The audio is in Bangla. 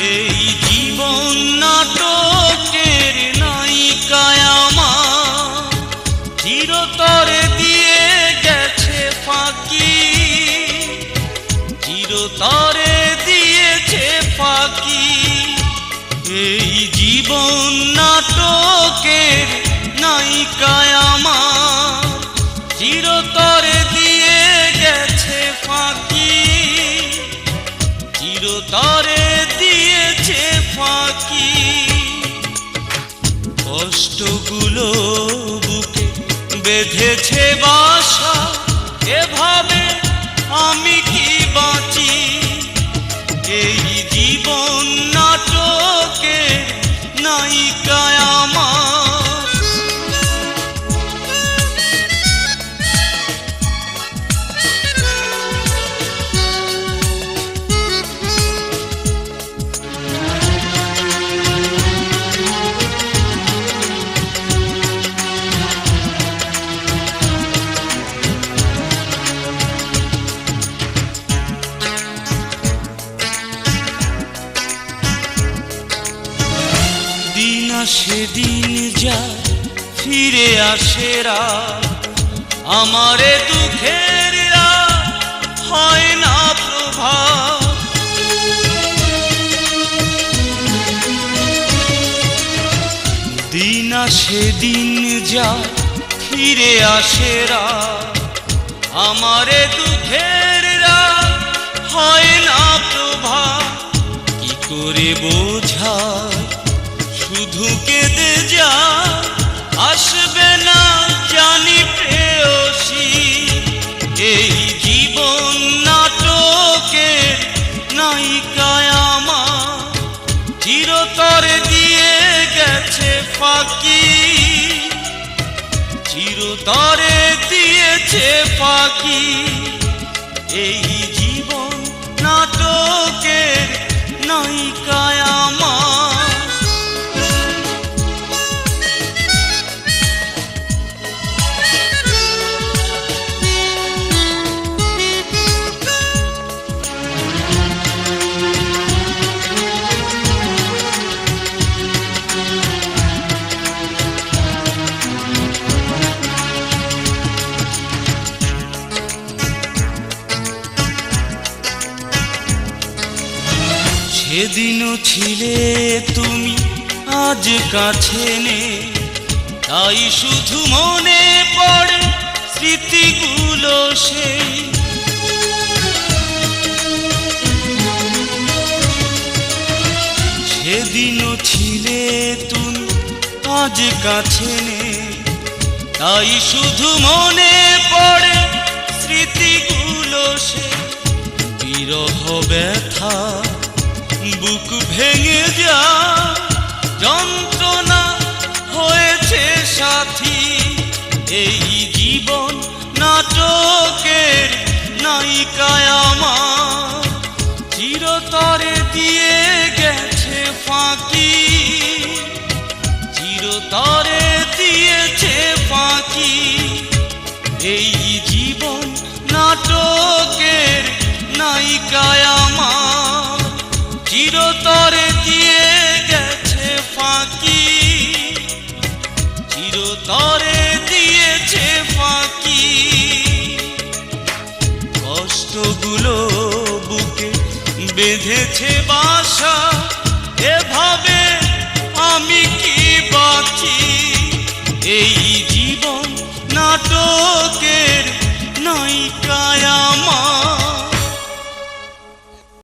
এই জীবন নাটকের নায়িকায় আমার। চিরতরে দিয়ে গেছে ফাঁকি। চিরতরে দিয়েছে ফাঁকি। এই জীবন নাটকের নায়িকায় আমার। চিরতরে কষ্টগুলো বুকে বেঁধেছে বাসা? এভাবে আমি আসে দিন যায়, ফিরে আসে রাত। আমারে দুঃখের হয় না প্রভাব দিন আসে দিন যা ফিরে আসে রাত। আমারে দুঃখের হয় না প্রভাব কি করে বোঝায় শুধু কেঁদে যা, আসবে না জানি প্রেয়সী। এই জীবন নাটকের নায়িকায় আমার চিরতরে দিয়ে গেছে ফাঁকি। চিরতরে দিয়েছে ফাঁকি। এই সেদিনও ছিলে তুমি আজ কাছে নে, তাই শুধু মনে পড়ে স্মৃতিগুলো সেই। সেদিনও ছিলে তুমি আজ কাছে নে, তাই শুধু মনে পড়ে স্মৃতিগুলো সে বিরহ ব্যথা বুক ভেঙে যা যন্ত্রণা হয়েছে সাথী। এই জীবন নাটকের নায়িকায় আমার, চিরতরে দিয়ে গেছে ফাঁকি। চিরতরে দিয়েছে ফাঁকি। এই জীবন নাটকের নায়িকায় আমার। চিরতরে দিয়ে গেছে ফাঁকি। চিরতরে দিয়েছে ফাঁকি। কষ্টগুলো বুকে বেঁধেছে বাসা। এভাবে